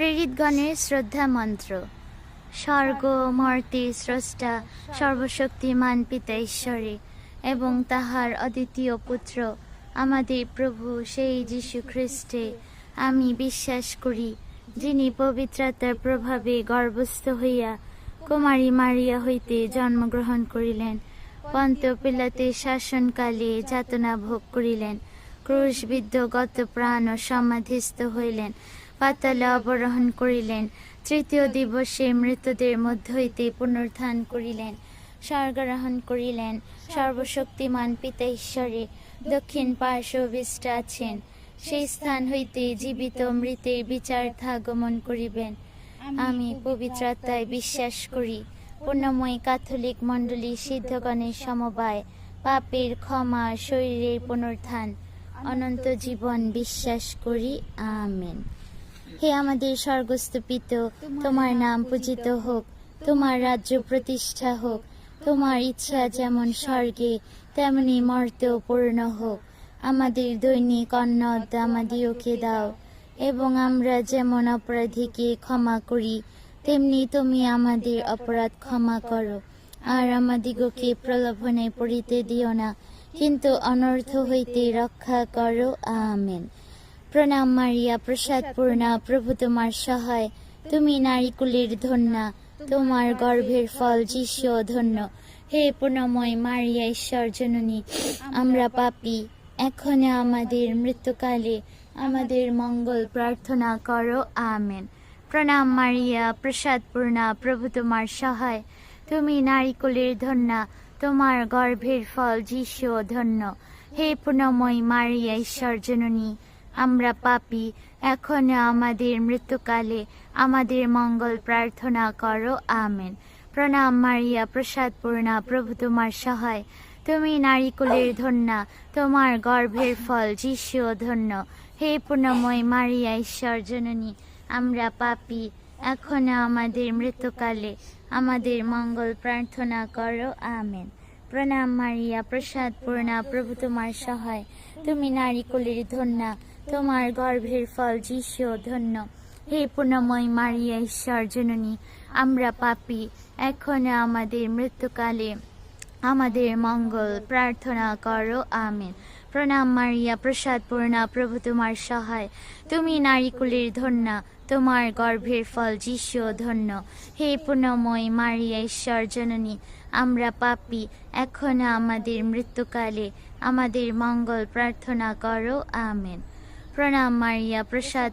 প্রেরিতগণের শ্রদ্ধা মন্ত্র। স্বর্গ, মর্তি স্রষ্টা, সর্বশক্তিমান পিতা ঈশ্বরে, এবং তাহার অদ্বিতীয় পুত্র, আমাদের প্রভু সেই যীশু খ্রিস্টে, আমি বিশ্বাস করি, যিনি পবিত্রতার প্রভাবে গর্ভস্থ হইয়া কুমারী মারিয়া হইতে জন্মগ্রহণ করিলেন, পন্ত পিলাতে শাসনকালে যাতনা ভোগ করিলেন, ক্রুশবিদ্ধ গত প্রাণ ও সমাধিস্থ হইলেন পাতালে অবরোহণ করিলেন। তৃতীয় দিবসে মৃতদের মধ্য হইতে পুনরুত্থান করিলেন, স্বর্গারোহণ করিলেন। সর্বশক্তিমান পিতা ঈশ্বরে দক্ষিণ পার্শ্ববিষ্ট আছেন। সেই স্থান হইতে জীবিত মৃতের বিচার্থা গমন করিবেন। আমি পবিত্রতায় বিশ্বাস করি পূর্ণময় ক্যাথলিক মণ্ডলী সিদ্ধগণের সমবায়, পাপের ক্ষমা, শরীরের পুনরুত্থান। অনন্ত জীবন বিশ্বাস করি, আমেন। হে আমাদের স্বর্গস্থ পিত তোমার নাম পূজিত হোক, তোমার রাজ্য প্রতিষ্ঠা হোক, তোমার ইচ্ছা যেমন স্বর্গে, তেমনি মর্তেও পূর্ণ হোক। আমাদের দৈনিক অন্ন আমাদিওকে দাও, এবং আমরা যেমন অপরাধীকে ক্ষমা করি, তেমনি তুমি আমাদের অপরাধ ক্ষমা করো। আর আমাদিগকে প্রলোভনে পড়িতে দিও না, কিন্তু অনর্থ হইতে রক্ষা করো। আমেন। প্রণাম মারিয়া প্রসাদ পূর্ণা প্রভু তোমার সহায়। তুমি নারীকুলের ধন্যা তোমার গর্ভের ফল যিশু ধন্য হে পুণ্যময় মারিয়া ঈশ্বর জননী আমরা পাপি। এখন আমাদের মৃত্যুকালে আমাদের মঙ্গল প্রার্থনা করো আমেন। প্রণাম মারিয়া প্রসাদ পূর্ণা প্রভু তোমার সহায়। তুমি নারীকুলের ধন্যা তোমার গর্ভের ফল যিশু ধন্য হে পুণ্যময় মারিয়া ঈশ্বর জননী আমরা পাপী এখন আমাদের মৃত্যুকালে আমাদের মঙ্গল প্রার্থনা করো, আমেন। প্রণাম মারিয়া, প্রসাদ পূর্ণা, প্রভু তোমার সহায়। তুমি নারীকুলের ধন্যা, তোমার গর্ভের ফল যিশু ধন্য। হে পুণ্যময় মারিয়া, ঈশ্বর জননী, আমরা পাপি এখন আমাদের মৃত্যুকালে আমাদের মঙ্গল প্রার্থনা করো, আমেন। প্রণাম মারিয়া, প্রসাদ পূর্ণা, প্রভু তোমার সহায়। তুমি নারীকুলের ধন্যা তোমার গর্ভের ফল যিশু, ধন্য। হে পুণ্যময় মারিয়া, ঈশ্বর জননী, আমরা পাপী। এখন আমাদের মৃত্যুকালে আমাদের মঙ্গল প্রার্থনা করো, আমেন। প্রণাম মারিয়া, প্রসাদ পূর্ণা, প্রভু তোমার সহায়। তুমি নারীকুলের ধন্যা, তোমার গর্ভের ফল যিশু, ধন্য। হে পুণ্যময় মারিয়া, ঈশ্বর জননী, আমরা পাপী। এখন আমাদের মৃত্যুকালে আমাদের মঙ্গল প্রার্থনা করো, আমেন। প্রণাম মারিয়া প্রসাদ